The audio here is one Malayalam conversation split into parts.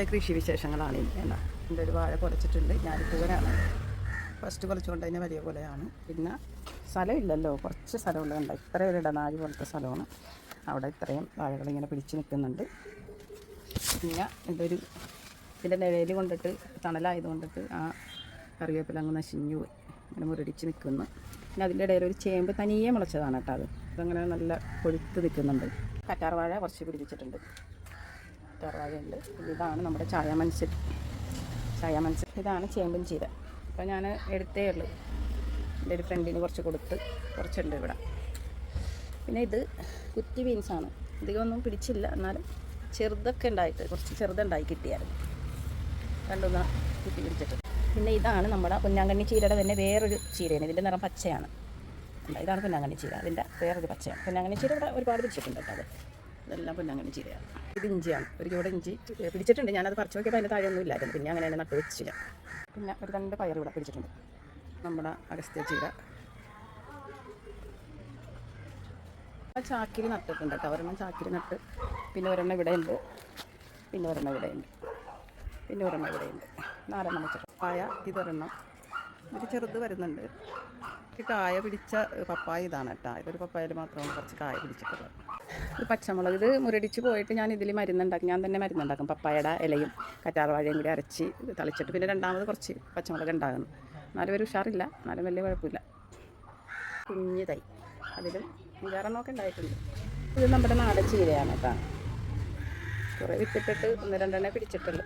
എന്റെ കൃഷി വിശേഷങ്ങളാണ് ഇനി എന്നാ. എന്റെ ഒരു വാഴ കുലച്ചിട്ടുണ്ട് ഞാനിപ്പൂവനാണ് ഫസ്റ്റ് കുലച്ചുകൊണ്ട് തന്നെ വലിയ കുലയാണ് പിന്നെ സ്ഥലമില്ലല്ലോ. കുറച്ച് സ്ഥലമുള്ളത് കണ്ട? ഇത്ര ഒരു ഇടനാഴി പോലത്തെ സ്ഥലമാണ്. അവിടെ ഇത്രയും വാഴകളിങ്ങനെ പിടിച്ച് നിൽക്കുന്നുണ്ട്. പിന്നെ ഇതൊരു ഇതിന്റെ നിഴയിൽ കൊണ്ടിട്ട് തണലായത് കൊണ്ടിട്ട് ആ കറിവേപ്പില അങ്ങ് നശിഞ്ഞു പോയി. അങ്ങനെ മുരടിച്ച് നിൽക്കുന്നു. പിന്നെ അതിന്റെ ഇടയിൽ ഒരു ചേമ്പ് തനിയെ മുളച്ചതാണ് കേട്ടോ അത്. അതങ്ങനെ നല്ല കൊഴുത്ത് നിൽക്കുന്നുണ്ട്. കറ്റാർ വാഴ കുറച്ച് പിടിപ്പിച്ചിട്ടുണ്ട്. പിന്നെ ഇതാണ് നമ്മുടെ ചായ മനസ്സിൽ ചായ മനസ്സിൽ ഇതാണ് ചേമ്പൻ ചീര. അപ്പോൾ ഞാൻ എടുത്തേ ഉള്ളൂ. എന്റെ ഒരു ഫ്രണ്ടിന് കുറച്ച് കൊടുത്ത് കുറച്ചുണ്ട് ഇവിടെ. പിന്നെ ഇത് കുറ്റി ബീൻസാണ് അധികമൊന്നും പിടിച്ചില്ല. എന്നാലും ചെറുതൊക്കെ ഉണ്ടായിട്ട് കുറച്ച് ചെറുതുണ്ടായി കിട്ടിയായിരുന്നു. രണ്ടൊന്ന് കുറ്റി പിടിച്ചിട്ട്. പിന്നെ ഇതാണ് നമ്മുടെ പൊന്നാങ്കണ്ണി ചീരയുടെ തന്നെ വേറൊരു ചീരയാണ്. ഇതിന്റെ നിറം പച്ചയാണ്. ഇതാണ് പൊന്നാങ്കണ്ണി ചീര. അതിന്റെ വേറൊരു പച്ചയാണ്. പൊന്നാങ്കണ്ണി ചീര ഇവിടെ ഒരുപാട് പിടിച്ചിട്ടുണ്ട് കേട്ടോ അത്. ഇതെല്ലാം പൊന്നാങ്കണ്ണി ചീരയാണ്. ഇത് ഇഞ്ചിയാണ്. ഒരു ചൂട് ഇഞ്ചി പിടിച്ചിട്ടുണ്ട്. ഞാനത് പറിച്ചു നോക്കിയപ്പോൾ അതിന്റെ താഴെ ഒന്നും ഇല്ലായിരുന്നു. പിന്നെ അങ്ങനെ തന്നെ നട്ട് വെച്ചില്ല. പിന്നെ ഒരു രണ്ട് പയർ ഇവിടെ പിടിച്ചിട്ടുണ്ട്. നമ്മുടെ അഗസ്ത്യ ചീര. ആ ചാക്കിൽ നട്ടിട്ടുണ്ട് കേട്ടോ. ഒരെണ്ണം ചാക്കിൽ നട്ട്. പിന്നെ ഒരെണ്ണം ഇവിടെ ഉണ്ട് പിന്നെ ഒരെണ്ണം ഇവിടെ ഉണ്ട് പിന്നെ ഒരെണ്ണം ഇവിടെ ഉണ്ട് നാലെണ്ണം വെച്ചിട്ട് പായ ഇതൊരെണ്ണം. ഇത് ചെറുത് വരുന്നുണ്ട്. കായ പിടിച്ച പപ്പായ ഇതാണ് കേട്ടോ. ഇതൊരു പപ്പായയിൽ മാത്രമാണ് കുറച്ച് കായ പിടിച്ചിട്ടുള്ളത്. ഇത് പച്ചമുളക്. ഇത് മുരടിച്ച് പോയിട്ട് ഞാൻ ഇതിൽ മരുന്നുണ്ടാക്കും. ഞാൻ തന്നെ മരുന്നുണ്ടാക്കും. പപ്പായയുടെ ഇലയും കറ്റാർവാഴയും കൂടി അരച്ച് തളിച്ചിട്ട്. പിന്നെ രണ്ടാമത് കുറച്ച് പച്ചമുളക് ഉണ്ടാകുന്നു എന്നാലും ഒരു ഉഷാറില്ല. എന്നാലും വലിയ കുഴപ്പമില്ല. കുഞ്ഞു തൈ. അതിലും അഞ്ചാറെണ്ണമൊക്കെ ഉണ്ടായിട്ടുണ്ട്. ഇത് നമ്മുടെ നാടൻ ചീരയാണ് കേട്ടോ. കുറേ വിത്തിട്ടിട്ട് ഒന്ന് രണ്ടെണ്ണം പിടിച്ചിട്ടുള്ളൂ.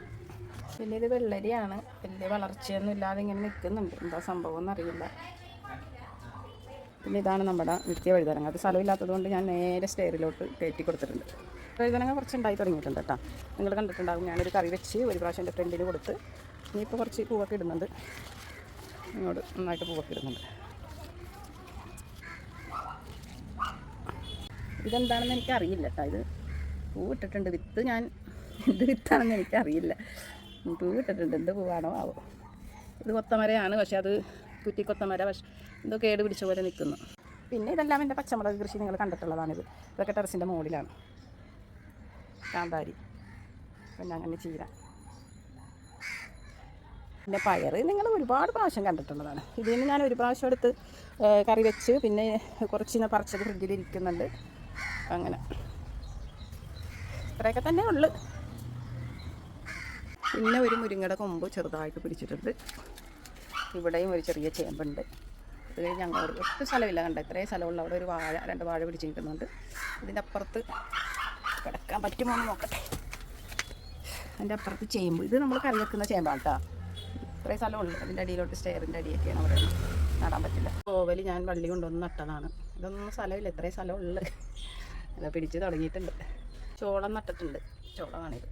പിന്നെ ഇത് വെള്ളരിയാണ്. വലിയ വളർച്ചയൊന്നും ഇല്ലാതെ ഇങ്ങനെ നിൽക്കുന്നുണ്ട്. എന്താ സംഭവം എന്നറിയില്ല. പിന്നെ ഇതാണ് നമ്മുടെ നിത്യ വഴുതനങ്ങ. അത് സ്ഥലമില്ലാത്തത് കൊണ്ട് ഞാൻ നേരെ സ്റ്റെയറിലോട്ട് കയറ്റി കൊടുത്തിട്ടുണ്ട്. വഴുതനങ്ങ കുറച്ച് ഉണ്ടായി തുടങ്ങിയിട്ടുണ്ട് കേട്ടോ. നിങ്ങൾ കണ്ടിട്ടുണ്ടാകും ഞാനൊരു കറി വെച്ച് ഒരു പ്രാവശ്യം എന്റെ ഫ്രണ്ടിന് കൊടുത്ത് ഇനിയിപ്പോൾ കുറച്ച് പൂവൊക്കെ ഇടുന്നുണ്ട്. ഇങ്ങോട്ട് നന്നായിട്ട് പൂവൊക്കെ ഇടുന്നുണ്ട്. ഇതെന്താണെന്ന് എനിക്കറിയില്ല കേട്ടോ ഇത്. പൂ ഇട്ടിട്ടുണ്ട് വിത്ത് ഞാൻ എന്ത് വിത്താണെന്ന് എനിക്കറിയില്ല. പൂ ഇട്ടിട്ടുണ്ട് എന്ത് പൂവാണോ ആവോ. ഇത് കൊത്തമരയാണ് പക്ഷെ അത് കുറ്റി കൊത്തമര പക്ഷെ എന്തോ കേട് പിടിച്ച പോലെ നിൽക്കുന്നു. പിന്നെ ഇതെല്ലാം എന്റെ പച്ചമുളക് കൃഷി നിങ്ങൾ കണ്ടിട്ടുള്ളതാണിത്. ഇതൊക്കെ ടെറസിന്റെ മുകളിലാണ്. കാന്താരി. പിന്നെ അങ്ങനെ ചീര. പിന്നെ പയർ നിങ്ങൾ ഒരുപാട് പ്രാവശ്യം കണ്ടിട്ടുള്ളതാണ്. ഇതിൽ നിന്ന് ഞാൻ ഒരു പ്രാവശ്യം എടുത്ത് കറി വെച്ച് പിന്നെ കുറച്ച് ഇന്ന് പറിച്ചത് ഫ്രിഡ്ജിലിരിക്കുന്നുണ്ട് അങ്ങനെ. ഇത്രയൊക്കെ തന്നെ ഉള്ളു. പിന്നെ ഒരു മുരിങ്ങയുടെ കൊമ്പ് ചെറുതായിട്ട് പിടിച്ചിട്ടുണ്ട്. ഇവിടെയും ഒരു ചെറിയ ചേമ്പുണ്ട്. അത് കഴിഞ്ഞ് ഞങ്ങൾ ഒട്ടും സ്ഥലമില്ല കണ്ട? ഇത്രയും സ്ഥലമുള്ള അവിടെ ഒരു വാഴ രണ്ട് വാഴ പിടിച്ച് നിൽക്കുന്നുണ്ട്. ഇതിന്റെ അപ്പുറത്ത് കിടക്കാൻ പറ്റുമോ എന്ന് നോക്കട്ടെ. അതിന്റെ അപ്പുറത്ത് ചേമ്പ്. ഇത് നമ്മൾ കറി വെക്കുന്ന ചേമ്പാണ് കേട്ടോ. ഇത്രയും സ്ഥലമുള്ളൂ അതിന്റെ അടിയിലോട്ട് സ്റ്റെയറിന്റെ അടിയൊക്കെയാണ് അവിടെ നടാൻ പറ്റില്ല. കോവൽ ഞാൻ വള്ളി കൊണ്ടുവന്ന് നട്ടതാണ്. ഇതൊന്നും സ്ഥലമില്ല. ഇത്രയും സ്ഥലമുള്ളു. അല്ല പിടിച്ച് തുടങ്ങിയിട്ടുണ്ട്. ചോളം നട്ടിട്ടുണ്ട്. ചോളമാണിത്